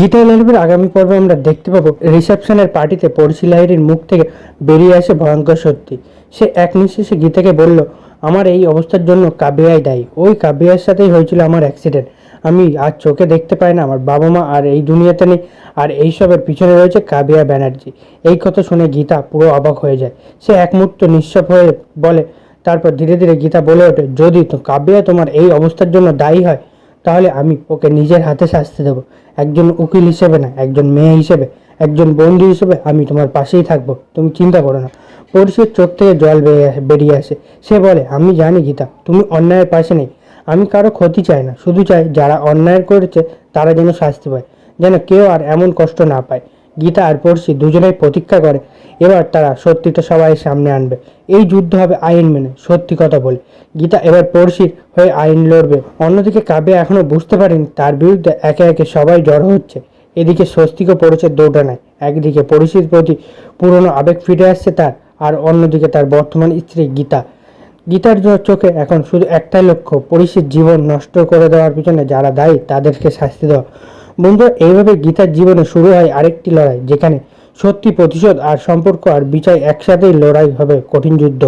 গীতা লাইভের আগামী পর্বে আমরা দেখতে পাবো রিসেপশনের পার্টিতে পড়শি লাহিড়ির মুখ থেকে বেরিয়ে আসে ভয়ঙ্কর সত্যি। সে এক নিঃশ্বাসে গীতাকে বলল, আমার এই অবস্থার জন্য কাবিয়াই দায়ী। ওই কাবিয়ার সাথেই হয়েছিল আমার অ্যাক্সিডেন্ট আমি আর চোখে দেখতে পাই না আমার বাবা মা আর এই দুনিয়াতে নেই। আর এইসবের পিছনে রয়েছে কাবিয়া ব্যানার্জি। এই কথা শুনে গীতা পুরো অবাক হয়ে যায়। সে এক মুহূর্ত নিঃস্ব হয়ে বলে, তারপর ধীরে ধীরে গীতা বলে ওঠে, যদি তো কাবিয়া তোমার এই অবস্থার জন্য দায়ী হয় তাহলে আমি ওকে নিজের হাতে শাস্তি দেবো। একজন উকিল হিসেবে না, একজন মেয়ে হিসেবে, একজন বন্ধু হিসেবে আমি তোমার পাশেই থাকব। তুমি চিন্তা করো না। পরশুর চোখ থেকে জল বেরিয়ে আসে। সে বলে, আমি জানি গীতা, তুমি অন্যায়ের পাশে নেই। আমি কারও ক্ষতি চাই না, শুধু চাই যারা অন্যায় করেছে তারা যেন শাস্তি পায়, যেন কেউ আর এমন কষ্ট না পায়। গীতা আর পড়শি দুজনেই প্রতীক্ষা করে। এবার তারা সত্যিটা সবাই সামনে আনবে। এই যুদ্ধ হবে আইন মেনে, সত্যি কথা বলে। গীতা এবার পড়শির হয়ে আইন লড়বে। অন্যদিকে কাব্য এখনও বুঝতে পারেনি, তার বিরুদ্ধে একে একে সবাই জড়ো হচ্ছে। এদিকে স্বস্তিকও পড়েছে দৌড়ানায় একদিকে পড়শির প্রতি পুরনো আবেগ ফিরে আসছে তার, আর অন্যদিকে তার বর্তমান স্ত্রী গীতা। গীতার চোখে এখন শুধু একটাই লক্ষ্য পরিষের জীবন নষ্ট করে দেওয়ার পিছনে যারা দায়ী, তাদেরকে শাস্তি দেওয়া। বন্ধু, এইভাবে গীতার জীবনে শুরু হয় আরেকটি লড়াই, যেখানে সত্যি প্রতিশোধ আর সম্পর্ক আর বিচার একসাথেই লড়াই হবে কঠিন যুদ্ধ।